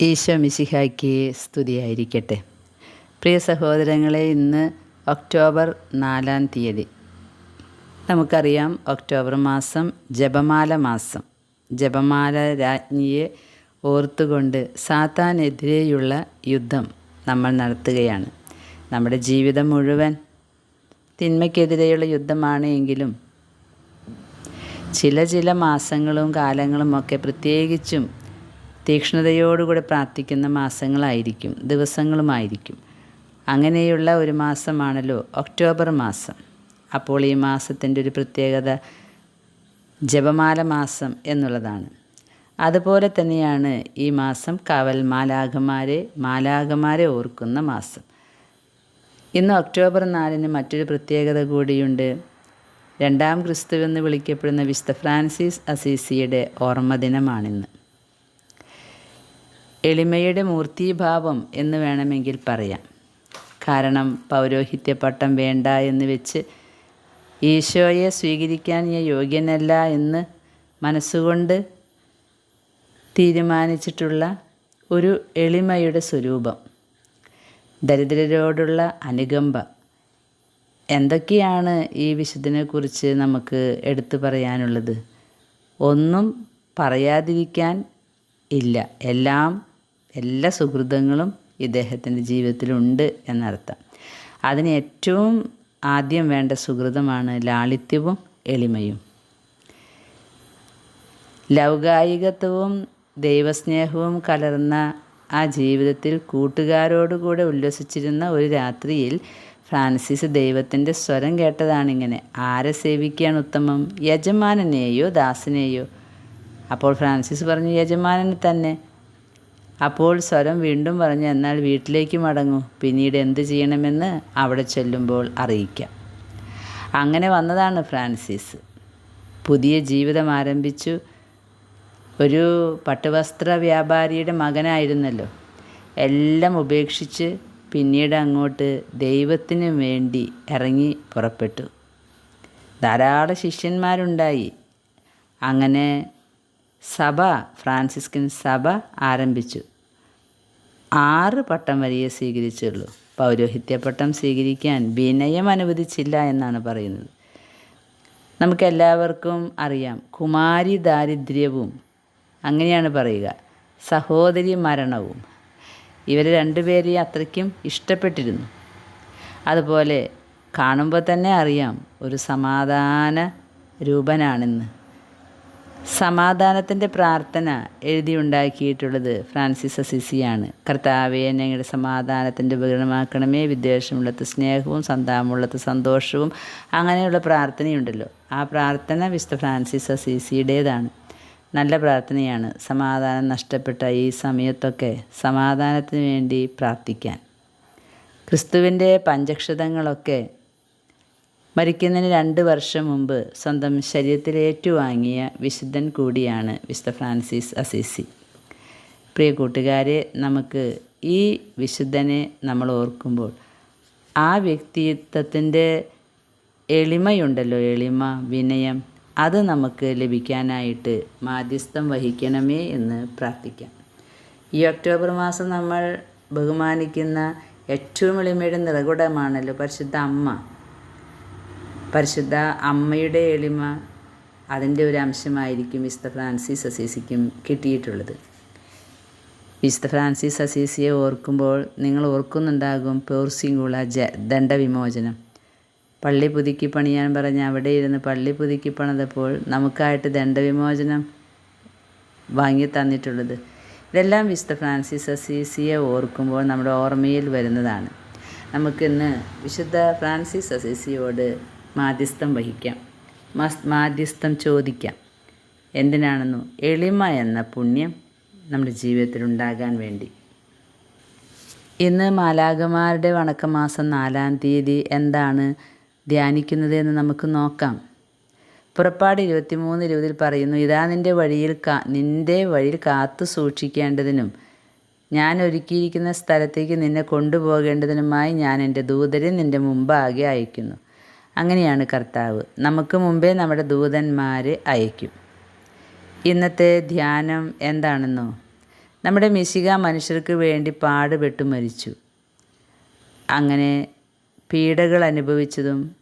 ഈശോ മിശിഹായ്ക്ക് സ്തുതിയായിരിക്കട്ടെ. പ്രിയ സഹോദരങ്ങളെ ഇന്ന് ഒക്ടോബർ നാലാം തീയതി. നമുക്കറിയാം ഒക്ടോബർ മാസം ജപമാല മാസം. ജപമാല രാജ്ഞിയെ ഓർത്തുകൊണ്ട് സാത്താനെതിരെയുള്ള യുദ്ധം നമ്മൾ നടത്തുകയാണ്. നമ്മുടെ ജീവിതം മുഴുവൻ തിന്മയ്ക്കെതിരെയുള്ള യുദ്ധമാണ് എങ്കിലും ചില ചില മാസങ്ങളും കാലങ്ങളും ഒക്കെ പ്രത്യേകിച്ചും തീക്ഷ്ണതയോടുകൂടി പ്രാർത്ഥിക്കുന്ന മാസങ്ങളായിരിക്കും ദിവസങ്ങളുമായിരിക്കും. അങ്ങനെയുള്ള ഒരു മാസമാണല്ലോ ഒക്ടോബർ മാസം. അപ്പോൾ ഈ മാസത്തിന്റെ ഒരു പ്രത്യേകത ജപമാല മാസം എന്നുള്ളതാണ്. അതുപോലെ തന്നെയാണ് ഈ മാസം കവൽ മാലാഖമാരെ മാലാഖമാരെ ഓർക്കുന്ന മാസം. ഇന്ന് ഒക്ടോബർ നാലിന് മറ്റൊരു പ്രത്യേകത കൂടിയുണ്ട്. രണ്ടാം ക്രിസ്തുവെന്ന് വിളിക്കപ്പെടുന്ന വിശുദ്ധ ഫ്രാൻസിസ് അസീസിയുടെ ഓർമ്മ ദിനമാണിന്ന് എളിമയുടെ മൂർത്തീഭാവം എന്ന് വേണമെങ്കിൽ പറയാം. കാരണം പൗരോഹിത്യ പട്ടം വേണ്ട എന്ന് വെച്ച് ഈശോയെ സ്വീകരിക്കാൻ ഞാൻ യോഗ്യനല്ല എന്ന് മനസ്സുകൊണ്ട് തീരുമാനിച്ചിട്ടുള്ള ഒരു എളിമയുടെ സ്വരൂപം. ദരിദ്രരോടുള്ള അനുകമ്പ. എന്തൊക്കെയാണ് ഈ വിശുദ്ധനെക്കുറിച്ച് നമുക്ക് എടുത്തു പറയാനുള്ളത്? ഒന്നും പറയാതിരിക്കാൻ ഇല്ല. എല്ലാം എല്ലാ സുഹൃതങ്ങളും ഇദ്ദേഹത്തിന്റെ ജീവിതത്തിലുണ്ട് എന്നർത്ഥം. അതിന് ഏറ്റവും ആദ്യം വേണ്ട സുഹൃതമാണ് ലാളിത്യവും എളിമയും. ലൗകായികത്വവും ദൈവസ്നേഹവും കലർന്ന ആ ജീവിതത്തിൽ കൂട്ടുകാരോടുകൂടെ ഉല്ലസിച്ചിരുന്ന ഒരു രാത്രിയിൽ ഫ്രാൻസിസ് ദൈവത്തിന്റെ സ്വരം കേട്ടതാണിങ്ങനെ ആരെ സേവിക്കുകയാണ് ഉത്തമം? യജമാനനെയോ ദാസനെയോ? അപ്പോൾ ഫ്രാൻസിസ് പറഞ്ഞു യജമാനനെ തന്നെ. അപ്പോൾ സ്വരം വീണ്ടും പറഞ്ഞു എന്നാൽ വീട്ടിലേക്ക് മടങ്ങൂ. പിന്നീട് എന്ത് ചെയ്യണമെന്ന് അവിടെ ചെല്ലുമ്പോൾ അറിയിക്കാം. അങ്ങനെ വന്നതാണ് ഫ്രാൻസിസ്. പുതിയ ജീവിതം ആരംഭിച്ചു. ഒരു പട്ടുവസ്ത്ര വ്യാപാരിയുടെ മകനായിരുന്നല്ലോ. എല്ലാം ഉപേക്ഷിച്ച് പിന്നീട് അങ്ങോട്ട് ദൈവത്തിനു വേണ്ടി ഇറങ്ങി പുറപ്പെട്ടു. ധാരാളം ശിഷ്യന്മാരുണ്ടായി. അങ്ങനെ സഭ ഫ്രാൻസിസ്കിൻ സഭ ആരംഭിച്ചു. ആറ് പട്ടം വരെയേ സ്വീകരിച്ചുള്ളൂ. പൗരോഹിത്യ പട്ടം സ്വീകരിക്കാൻ വിനയം അനുവദിച്ചില്ല എന്നാണ് പറയുന്നത്. നമുക്കെല്ലാവർക്കും അറിയാം കുമാരി ദാരിദ്ര്യവും അങ്ങനെയാണ് പറയുക. സഹോദരി മരണവും. ഇവർ രണ്ടുപേരെയും അത്രയ്ക്കും ഇഷ്ടപ്പെട്ടിരുന്നു. അതുപോലെ കാണുമ്പോൾ തന്നെ അറിയാം ഒരു സമാധാന രൂപനാണെന്ന്. സമാധാനത്തിന്റെ പ്രാർത്ഥന എഴുതിയുണ്ടാക്കിയിട്ടുള്ളത് ഫ്രാൻസിസ് അസിസിയാണ്. കർത്താവെ ഞങ്ങളുടെ സമാധാനത്തിന്റെ ഉപകരണമാക്കണമേ. വിദ്വേഷമുള്ളത് സ്നേഹവും സന്താപമുള്ളത് സന്തോഷവും അങ്ങനെയുള്ള പ്രാർത്ഥനയുണ്ടല്ലോ. ആ പ്രാർത്ഥന വിശുദ്ധ ഫ്രാൻസിസ് അസിസിയുടേതാണ്. നല്ല പ്രാർത്ഥനയാണ്. സമാധാനം നഷ്ടപ്പെട്ട ഈ സമയത്തൊക്കെ സമാധാനത്തിന് വേണ്ടി പ്രാർത്ഥിക്കാൻ. ക്രിസ്തുവിന്റെ പഞ്ചക്ഷതങ്ങളൊക്കെ മരിക്കുന്നതിന് രണ്ട് വർഷം മുമ്പ് സ്വന്തം ശരീരത്തിൽ ഏറ്റുവാങ്ങിയ വിശുദ്ധൻ കൂടിയാണ് വിശുദ്ധ ഫ്രാൻസിസ് അസീസി. പ്രിയ കൂട്ടുകാരെ നമുക്ക് ഈ വിശുദ്ധനെ നമ്മൾ ഓർക്കുമ്പോൾ ആ വ്യക്തിത്വത്തിന്റെ എളിമയുണ്ടല്ലോ എളിമ വിനയം അത് നമുക്ക് ലഭിക്കാനായിട്ട് മാധ്യസ്ഥം വഹിക്കണമേ എന്ന് പ്രാർത്ഥിക്കാം. ഈ ഒക്ടോബർ മാസം നമ്മൾ ബഹുമാനിക്കുന്ന ഏറ്റവും എളിമയുടെ നിറകുടമാണല്ലോ പരിശുദ്ധ അമ്മ. പരിശുദ്ധ അമ്മയുടെ എളിമ അതിന്റെ ഒരു അംശമായിരിക്കും വിശുദ്ധ ഫ്രാൻസിസ് അസീസിക്കും കിട്ടിയിട്ടുള്ളത്. വിശുദ്ധ ഫ്രാൻസിസ് അസീസിയെ ഓർക്കുമ്പോൾ നിങ്ങൾ ഓർക്കുന്നുണ്ടാകും പേർസിംഗുള ജ ദണ്ഡവിമോചനം. പള്ളി പുതുക്കി പണിയാൻ പറഞ്ഞ് അവിടെ ഇരുന്ന് പള്ളി പുതുക്കി പണിതപ്പോൾ നമുക്കായിട്ട് ദണ്ഡവിമോചനം വാങ്ങി തന്നിട്ടുള്ളത്. ഇതെല്ലാം വിശുദ്ധ ഫ്രാൻസിസ് അസീസിയെ ഓർക്കുമ്പോൾ നമ്മുടെ ഓർമ്മയിൽ വരുന്നതാണ്. നമുക്കിന്ന് വിശുദ്ധ ഫ്രാൻസിസ് അസീസിയോട് മാധ്യസ്ഥം വഹിക്കാം. മസ് മാധ്യസ്ഥം ചോദിക്കാം. എന്തിനാണെന്നു എളിമ എന്ന പുണ്യം നമ്മുടെ ജീവിതത്തിൽ ഉണ്ടാകാൻ വേണ്ടി. ഇന്ന് മാലാകമാരുടെ വണക്കമാസം നാലാം തീയതി എന്താണ് ധ്യാനിക്കുന്നത് എന്ന് നമുക്ക് നോക്കാം. പുറപ്പാട് ഇരുപത്തിമൂന്ന് ഇരുപതിൽ പറയുന്നു ഇതാ നിന്റെ വഴിയിൽ കാ നിന്റെ വഴിയിൽ കാത്തു സൂക്ഷിക്കേണ്ടതിനും ഞാൻ ഒരുക്കിയിരിക്കുന്ന സ്ഥലത്തേക്ക് നിന്നെ കൊണ്ടുപോകേണ്ടതിനുമായി ഞാൻ എന്റെ ദൂതരെ നിന്റെ മുമ്പാകെ അയക്കുന്നു. അങ്ങനെയാണ് കർത്താവ് നമുക്ക് മുമ്പേ നമ്മുടെ ദൂതന്മാരെ അയക്കും. ഇന്നത്തെ ധ്യാനം എന്താണെന്നോ? നമ്മുടെ മിശിക മനുഷ്യർക്ക് വേണ്ടി പാടുപെട്ടു മരിച്ചു. അങ്ങനെ പീഡകൾ അനുഭവിച്ചതും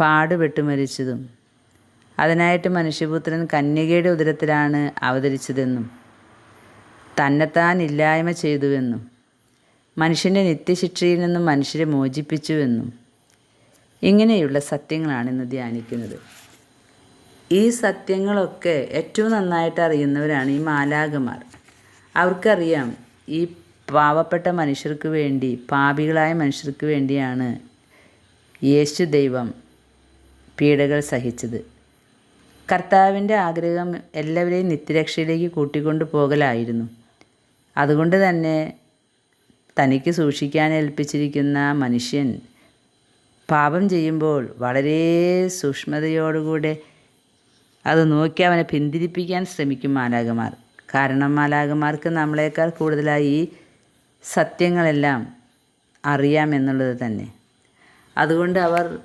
പാടുപെട്ടു മരിച്ചതും അതിനായിട്ട് മനുഷ്യപുത്രൻ കന്യകയുടെ ഉദരത്തിലാണ് അവതരിച്ചതെന്നും തന്നെത്താൻ ഇല്ലായ്മ ചെയ്തുവെന്നും മനുഷ്യന്റെ നിത്യശിക്ഷയിൽ നിന്നും മനുഷ്യരെ മോചിപ്പിച്ചുവെന്നും ഇങ്ങനെയുള്ള സത്യങ്ങളാണ് ഇന്ന് ധ്യാനിക്കുന്നത്. ഈ സത്യങ്ങളൊക്കെ ഏറ്റവും നന്നായിട്ട് അറിയുന്നവരാണ് ഈ മാലാകമാർ അവർക്കറിയാം ഈ പാവപ്പെട്ട മനുഷ്യർക്ക് വേണ്ടി പാപികളായ മനുഷ്യർക്ക് വേണ്ടിയാണ് യേശു ദൈവം പീഡകൾ സഹിച്ചത്. കർത്താവിന്റെ ആഗ്രഹം എല്ലാവരെയും നിത്യരക്ഷയിലേക്ക് കൂട്ടിക്കൊണ്ടു പോകലായിരുന്നു. അതുകൊണ്ട് തന്നെ തനിക്ക് സൂക്ഷിക്കാൻ ഏൽപ്പിച്ചിരിക്കുന്ന മനുഷ്യൻ പാപം ചെയ്യുമ്പോൾ വളരെ സൂക്ഷ്മതയോടുകൂടെ അത് നോക്കി അവനെ പിന്തിരിപ്പിക്കാൻ ശ്രമിക്കും മാലാകമാർ കാരണം മാലാകമാർക്ക് നമ്മളെക്കാൾ കൂടുതലായി ഈ സത്യങ്ങളെല്ലാം അറിയാമെന്നുള്ളത് തന്നെ. അതുകൊണ്ട് അവർ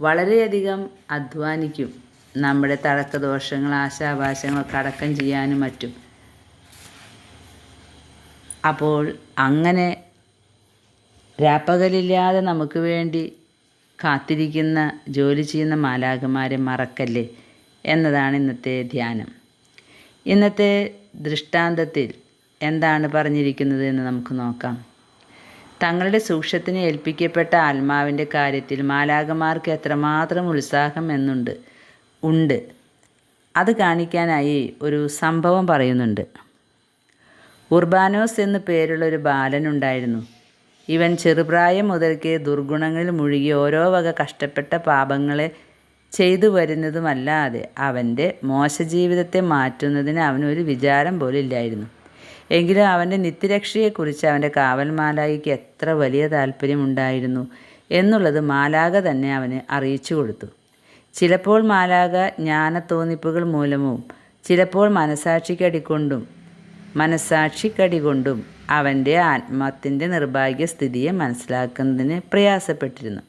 വളരെയധികം അധ്വാനിക്കും. നമ്മുടെ തഴക്കദോഷങ്ങൾ ആശാഭാഷങ്ങളൊക്കെ കടക്കം ചെയ്യാനും മറ്റും. അപ്പോൾ അങ്ങനെ രാപ്പകലില്ലാതെ നമുക്ക് വേണ്ടി കാത്തിരിക്കുന്ന ജോലി ചെയ്യുന്ന മാലാഖമാരെ മറക്കല്ലേ എന്നതാണ് ഇന്നത്തെ ധ്യാനം. ഇന്നത്തെ ദൃഷ്ടാന്തത്തിൽ എന്താണ് പറഞ്ഞിരിക്കുന്നത് എന്ന് നമുക്ക് നോക്കാം. തങ്ങളുടെ സൂക്ഷ്യത്തിന് ഏൽപ്പിക്കപ്പെട്ട ആത്മാവിന്റെ കാര്യത്തിൽ മാലാകമാർക്ക് എത്രമാത്രം ഉത്സാഹം എന്നുണ്ട് ഉണ്ട്. അത് കാണിക്കാനായി ഒരു സംഭവം പറയുന്നുണ്ട്. ഉർബാനോസ് എന്നു പേരുള്ള ഒരു ബാലനുണ്ടായിരുന്നു ഇവൻ ചെറുപ്രായം മുതൽക്കേ ദുർഗുണങ്ങളിൽ മുഴുകി ഓരോ വക കഷ്ടപ്പെട്ട പാപങ്ങളെ ചെയ്തു വരുന്നതുമല്ലാതെ അവന്റെ മോശജീവിതത്തെ മാറ്റുന്നതിന് അവനൊരു വിചാരം പോലും ഇല്ലായിരുന്നു. എങ്കിലും അവന്റെ നിത്യരക്ഷയെക്കുറിച്ച് അവന്റെ കാവൽമാലായിക്ക് എത്ര വലിയ താല്പര്യമുണ്ടായിരുന്നു എന്നുള്ളത് മാലാക തന്നെ അവന് അറിയിച്ചു കൊടുത്തു. ചിലപ്പോൾ മാലാക ജ്ഞാനത്തോന്നിപ്പുകൾ മൂലവും ചിലപ്പോൾ മനസാക്ഷിക്കടികൊണ്ടും മനസാക്ഷിക്കടി കൊണ്ടും അവന്റെ ആത്മത്തിന്റെ നിർഭാഗ്യസ്ഥിതിയെ മനസ്സിലാക്കുന്നതിന് പ്രയാസപ്പെട്ടിരുന്നു.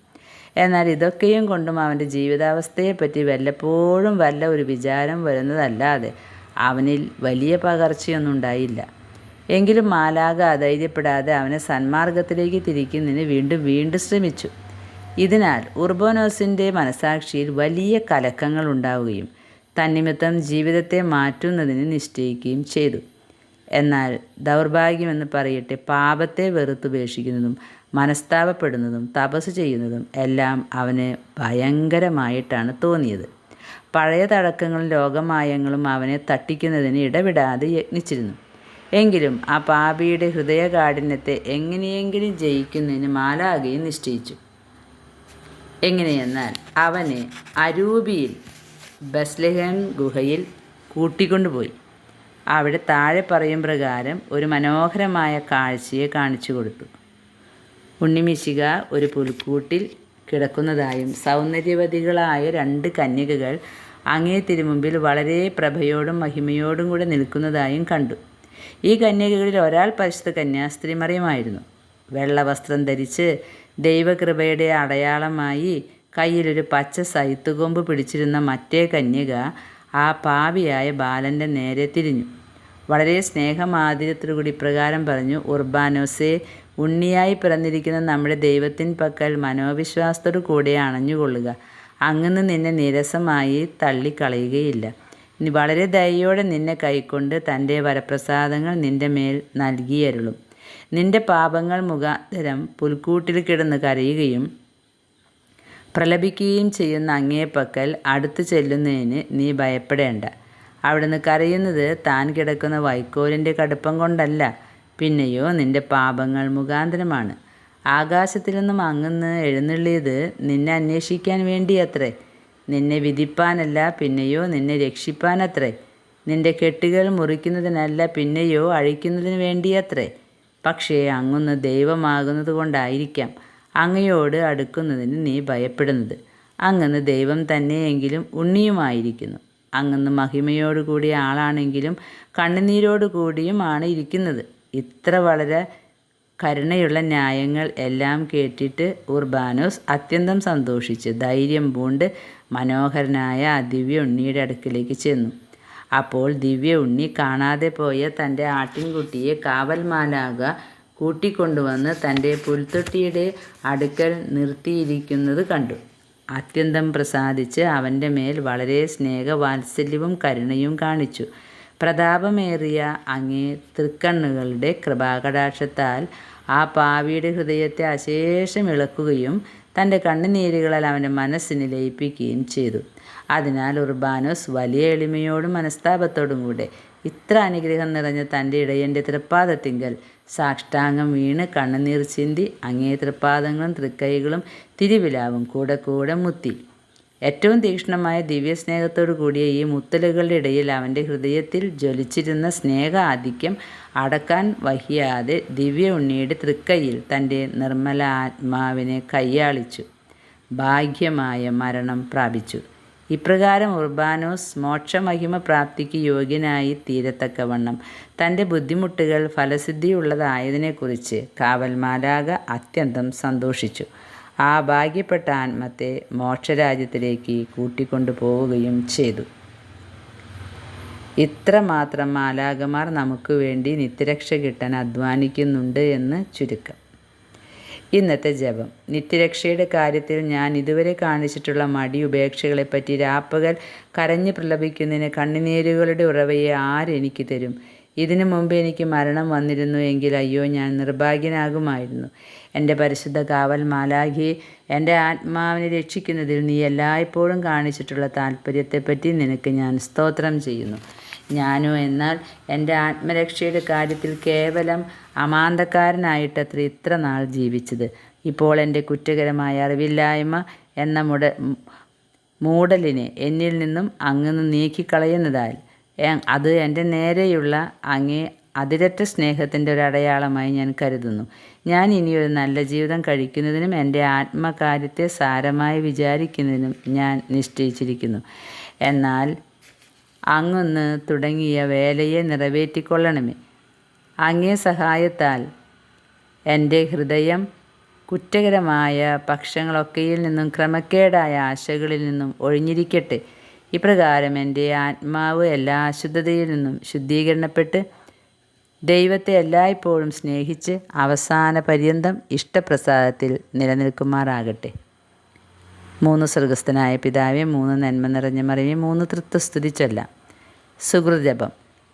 എന്നാൽ ഇതൊക്കെയും കൊണ്ടും അവന്റെ ജീവിതാവസ്ഥയെപ്പറ്റി വല്ലപ്പോഴും വല്ല ഒരു വിചാരം വരുന്നതല്ലാതെ അവനിൽ വലിയ പകർച്ചയൊന്നും ഉണ്ടായില്ല. എങ്കിലും മാലാക അധൈര്യപ്പെടാതെ അവനെ സന്മാർഗത്തിലേക്ക് തിരിക്കുന്നതിന് വീണ്ടും വീണ്ടും ശ്രമിച്ചു. ഇതിനാൽ ഉർബോനോസിന്റെ മനസാക്ഷിയിൽ വലിയ കലക്കങ്ങൾ ഉണ്ടാവുകയും തന്നിമിത്തം ജീവിതത്തെ മാറ്റുന്നതിന് നിശ്ചയിക്കുകയും ചെയ്തു. എന്നാൽ ദൗർഭാഗ്യമെന്ന് പറയട്ടെ പാപത്തെ വെറുത്തുപേക്ഷിക്കുന്നതും മനസ്താപപ്പെടുന്നതും തപസ് ചെയ്യുന്നതും എല്ലാം അവന് ഭയങ്കരമായിട്ടാണ് തോന്നിയത്. പഴയ തടക്കങ്ങളും ലോകമായങ്ങളും അവനെ തട്ടിക്കുന്നതിന് ഇടവിടാതെ യത്നിച്ചിരുന്നു എങ്കിലും ആ പാപിയുടെ ഹൃദയകാഠിന്യത്തെ എങ്ങനെയെങ്കിലും ജയിക്കുന്നതിന് മാലാകയും നിശ്ചയിച്ചു. എങ്ങനെയെന്നാൽ അവനെ അരൂപിയിൽ ബസ്ലഹൻ ഗുഹയിൽ കൂട്ടിക്കൊണ്ടുപോയി. അവിടെ താഴെ പറയും പ്രകാരം ഒരു മനോഹരമായ കാഴ്ചയെ കാണിച്ചു കൊടുത്തു. ഉണ്ണിമിശിക ഒരു പുൽക്കൂട്ടിൽ കിടക്കുന്നതായും സൗന്ദര്യവതികളായ രണ്ട് കന്യകകൾ അങ്ങേ തിരുമുമ്പിൽ വളരെ പ്രഭയോടും മഹിമയോടും കൂടെ നിൽക്കുന്നതായും കണ്ടു. ഈ കന്യകകളിൽ ഒരാൾ പരിശുദ്ധ കന്യാസ്ത്രീ മറിയമായിരുന്നു. വെള്ളവസ്ത്രം ധരിച്ച് ദൈവകൃപയുടെ അടയാളമായി കയ്യിലൊരു പച്ച സൈത്തുകൊമ്പ് പിടിച്ചിരുന്ന മറ്റേ കന്യക ആ പാവിയായ ബാലന്റെ നേരെ തിരിഞ്ഞു. വളരെ സ്നേഹമാതിരത്തോടുകൂടി പ്രകാരം പറഞ്ഞു ഉർബാനോസെ ഉണ്ണിയായി പിറന്നിരിക്കുന്ന നമ്മുടെ ദൈവത്തിൻ പക്കൽ മനോവിശ്വാസത്തോടു കൂടെ അണഞ്ഞുകൊള്ളുക. അങ്ങന്ന് നിന്നെ നിരസമായി തള്ളിക്കളയുകയില്ല. വളരെ ദയോടെ നിന്നെ കൈക്കൊണ്ട് തന്റെ വരപ്രസാദങ്ങൾ നിന്റെ മേൽ നൽകിയരുളും. നിന്റെ പാപങ്ങൾ മുഖാന്തരം പുൽക്കൂട്ടിൽ കിടന്ന് കരയുകയും പ്രലപിക്കുകയും ചെയ്യുന്ന അങ്ങേ പക്കൽ അടുത്തു ചെല്ലുന്നതിന് നീ ഭയപ്പെടേണ്ട. അവിടുന്ന് കരയുന്നത് താൻ കിടക്കുന്ന വൈക്കോലിന്റെ കടുപ്പം കൊണ്ടല്ല പിന്നെയോ നിന്റെ പാപങ്ങൾ മുഖാന്തരമാണ്. ആകാശത്തിൽ നിന്നും അങ്ങന്ന് എഴുന്നള്ളിയത് നിന്നെ അന്വേഷിക്കാൻ വേണ്ടിയത്രേ. നിന്നെ വിധിപ്പാനല്ല പിന്നെയോ നിന്നെ രക്ഷിപ്പാനത്രേ. നിന്റെ കെട്ടുകൾ മുറിക്കുന്നതിനല്ല പിന്നെയോ അഴിക്കുന്നതിന് വേണ്ടിയത്രേ. പക്ഷേ അങ്ങൊന്ന് ദൈവമാകുന്നത് കൊണ്ടായിരിക്കാം അങ്ങയോട് അടുക്കുന്നതിന് നീ ഭയപ്പെടുന്നത്. അങ്ങന്ന് ദൈവം തന്നെയെങ്കിലും ഉണ്ണിയുമായിരിക്കുന്നു. അങ്ങന്ന് മഹിമയോടുകൂടിയ ആളാണെങ്കിലും കണ്ണുനീരോടുകൂടിയുമാണ് ഇരിക്കുന്നത്. ഇത്ര വളരെ കരുണയുള്ള ന്യായങ്ങൾ എല്ലാം കേട്ടിട്ട് ഉർബാനോസ് അത്യന്തം സന്തോഷിച്ച് ധൈര്യം പൂണ്ട് മനോഹരനായ ആ ദിവ്യ ഉണ്ണിയുടെ അടുക്കിലേക്ക് ചെന്നു. അപ്പോൾ ദിവ്യ ഉണ്ണി കാണാതെ പോയ തന്റെ ആട്ടിൻകുട്ടിയെ കാവൽമാലാക കൂട്ടിക്കൊണ്ടുവന്ന് തന്റെ പുൽത്തൊട്ടിയുടെ അടുക്കൽ നിർത്തിയിരിക്കുന്നത് കണ്ടു. അത്യന്തം പ്രസാദിച്ച് അവന്റെ മേൽ വളരെ സ്നേഹവാത്സല്യവും കരുണയും കാണിച്ചു. പ്രതാപമേറിയ അങ്ങേ തൃക്കണ്ണുകളുടെ കൃപാകടാക്ഷത്താൽ ആ പാവിയുടെ ഹൃദയത്തെ അശേഷം ഇളക്കുകയും തന്റെ കണ്ണുനീരുകളാൽ അവന്റെ മനസ്സിനെ ലയിപ്പിക്കുകയും ചെയ്തു. അതിനാൽ ഉർബാനോസ് വലിയ എളിമയോടും മനസ്താപത്തോടും കൂടെ ഇത്ര അനുഗ്രഹം നിറഞ്ഞ തന്റെ ഇടയന്റെ തൃപ്പാദത്തിങ്കൽ സാക്ഷ്ടാംഗം വീണ് കണ്ണുനീർ ചിന്തി അങ്ങേ തൃപ്പാദങ്ങളും തൃക്കൈകളും തിരുവിലാവും കൂടെ കൂടെ മുത്തി. ഏറ്റവും തീക്ഷ്ണമായ ദിവ്യസ്നേഹത്തോടു കൂടിയ ഈ മുത്തലുകളുടെ ഇടയിൽ അവന്റെ ഹൃദയത്തിൽ ജ്വലിച്ചിരുന്ന സ്നേഹ ആധിക്യം അടക്കാൻ വഹിയാതെ ദിവ്യ ഉണ്ണിയുടെ തൃക്കൈയിൽ തന്റെ നിർമ്മല ആത്മാവിനെ കൈയാളിച്ചു. ഭാഗ്യമായ മരണം പ്രാപിച്ചു. ഇപ്രകാരം ഉർബാനോസ് മോക്ഷമഹിമ പ്രാപ്തിക്ക് യോഗ്യനായി തീരത്തക്കവണ്ണം. തന്റെ ബുദ്ധിമുട്ടുകൾ ഫലസിദ്ധിയുള്ളതായതിനെക്കുറിച്ച് കാവൽമാരാക അത്യന്തം സന്തോഷിച്ചു. ആ ഭാഗ്യപ്പെട്ട ആത്മത്തെ മോക്ഷരാജ്യത്തിലേക്ക് കൂട്ടിക്കൊണ്ടു പോവുകയും ചെയ്തു. ഇത്രമാത്രം മാലാകമാർ നമുക്ക് വേണ്ടി നിത്യരക്ഷ കിട്ടാൻ അധ്വാനിക്കുന്നുണ്ട് എന്ന് ചുരുക്കം. ഇന്നത്തെ ജപം. നിത്യരക്ഷയുടെ കാര്യത്തിൽ ഞാൻ ഇതുവരെ കാണിച്ചിട്ടുള്ള മടി ഉപേക്ഷകളെപ്പറ്റി രാപ്പകൽ കരഞ്ഞു പ്രലപിക്കുന്നതിന് കണ്ണുനീരുകളുടെ ഉറവയെ ആരെനിക്ക് തരും? ഇതിനു മുമ്പ് എനിക്ക് മരണം വന്നിരുന്നു എങ്കിൽ അയ്യോ ഞാൻ നിർഭാഗ്യനാകുമായിരുന്നു. എന്റെ പരിശുദ്ധ കാവൽ മാലാഖിയെ എന്റെ ആത്മാവിനെ രക്ഷിക്കുന്നതിൽ നീ എല്ലായ്പ്പോഴും കാണിച്ചിട്ടുള്ള താല്പര്യത്തെപ്പറ്റി നിനക്ക് ഞാൻ സ്തോത്രം ചെയ്യുന്നു. ഞാനോ എന്നാൽ എന്റെ ആത്മരക്ഷയുടെ കാര്യത്തിൽ കേവലം അമാന്തക്കാരനായിട്ടത്ര ഇത്ര നാൾ ജീവിച്ചത്. ഇപ്പോൾ എന്റെ കുറ്റകരമായ അറിവില്ലായ്മ എന്ന മുട മൂടലിനെ എന്നിൽ നിന്നും അങ്ങ് നീക്കിക്കളയുന്നതാൽ അത് എന്റെ നേരെയുള്ള അങ്ങേ അതിരറ്റ സ്നേഹത്തിന്റെ ഒരു അടയാളമായി ഞാൻ കരുതുന്നു. ഞാൻ ഇനിയൊരു നല്ല ജീവിതം കഴിക്കുന്നതിനും എന്റെ ആത്മകാര്യത്തെ സാരമായി വിചാരിക്കുന്നതിനും ഞാൻ നിശ്ചയിച്ചിരിക്കുന്നു. എന്നാൽ അങ്ങൊന്ന് തുടങ്ങിയ വേലയെ നിറവേറ്റിക്കൊള്ളണമേ. അങ്ങേ സഹായത്താൽ എന്റെ ഹൃദയം കുറ്റകരമായ പക്ഷങ്ങളൊക്കെയിൽ നിന്നും ക്രമക്കേടായ ആശകളിൽ നിന്നും ഒഴിഞ്ഞിരിക്കട്ടെ. ഇപ്രകാരം എന്റെ ആത്മാവ് എല്ലാ അശുദ്ധതയിൽ നിന്നും ശുദ്ധീകരണപ്പെട്ട് ദൈവത്തെ എല്ലായ്പ്പോഴും സ്നേഹിച്ച് അവസാന പര്യന്തം ഇഷ്ടപ്രസാദത്തിൽ നിലനിൽക്കുമാറാകട്ടെ. മൂന്ന് സ്വർഗസ്ഥനായ പിതാവെ മൂന്ന് നന്മ നിറഞ്ഞ മറിവെ മൂന്ന് തൃത്വസ്തുതി സുഹൃജപം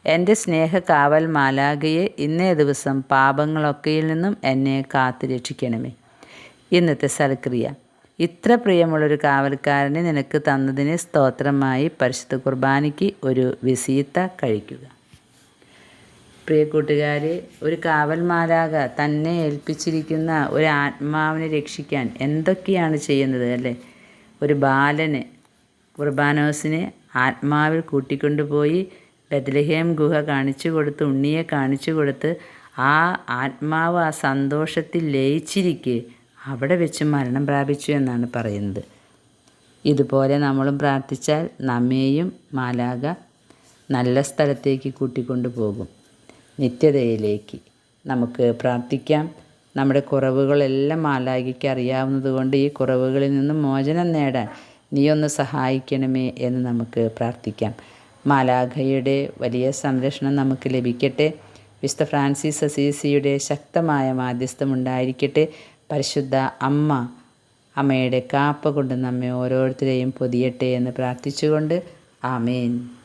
എന്റെ സ്നേഹ കാവൽ മാലാകയെ ഇന്നേ ദിവസം പാപങ്ങളൊക്കെയിൽ നിന്നും എന്നെ കാത്തു രക്ഷിക്കണമേ. ഇന്നത്തെ സൽക്രിയ. ഇത്ര പ്രിയമുള്ളൊരു കാവൽക്കാരനെ നിനക്ക് തന്നതിന് സ്തോത്രമായി പരിശുദ്ധ കുർബാനയ്ക്ക് ഒരു വിസീത്ത കഴിക്കുക. പ്രിയ കൂട്ടുകാരെ ഒരു കാവൽ മാലാക തന്നെ ഏൽപ്പിച്ചിരിക്കുന്ന ഒരു ആത്മാവിനെ രക്ഷിക്കാൻ എന്തൊക്കെയാണ് ചെയ്യുന്നത് അല്ലേ? ഒരു ബാലനെ കുർബാനോസിനെ ആത്മാവിൽ കൂട്ടിക്കൊണ്ടുപോയി ബദ്ലഹേം ഗുഹ കാണിച്ചു കൊടുത്ത് ഉണ്ണിയെ കാണിച്ചു കൊടുത്ത് ആ ആത്മാവ് ആ സന്തോഷത്തിൽ ലയിച്ചിരിക്കെ അവിടെ വെച്ച് മരണം പ്രാപിച്ചു എന്നാണ് പറയുന്നത്. ഇതുപോലെ നമ്മളും പ്രാർത്ഥിച്ചാൽ നമ്മെയും മാലാക നല്ല സ്ഥലത്തേക്ക് കൂട്ടിക്കൊണ്ടു പോകും. നിത്യതയിലേക്ക് നമുക്ക് പ്രാർത്ഥിക്കാം. നമ്മുടെ കുറവുകളെല്ലാം മാലാകിക്ക് അറിയാവുന്നതുകൊണ്ട് ഈ കുറവുകളിൽ നിന്നും മോചനം നേടാൻ നീ ഒന്ന് സഹായിക്കണമേ എന്ന് നമുക്ക് പ്രാർത്ഥിക്കാം. മാലാഖയുടെ വലിയ സംരക്ഷണം നമുക്ക് ലഭിക്കട്ടെ. വിശുദ്ധ ഫ്രാൻസിസ് അസീസിയുടെ ശക്തമായ മാധ്യസ്ഥം ഉണ്ടായിരിക്കട്ടെ. പരിശുദ്ധ അമ്മ അമ്മയുടെ കാപ്പ കൊണ്ട് നമ്മെ ഓരോരുത്തരെയും പൊതിയട്ടെ എന്ന് പ്രാർത്ഥിച്ചുകൊണ്ട്. ആമേൻ.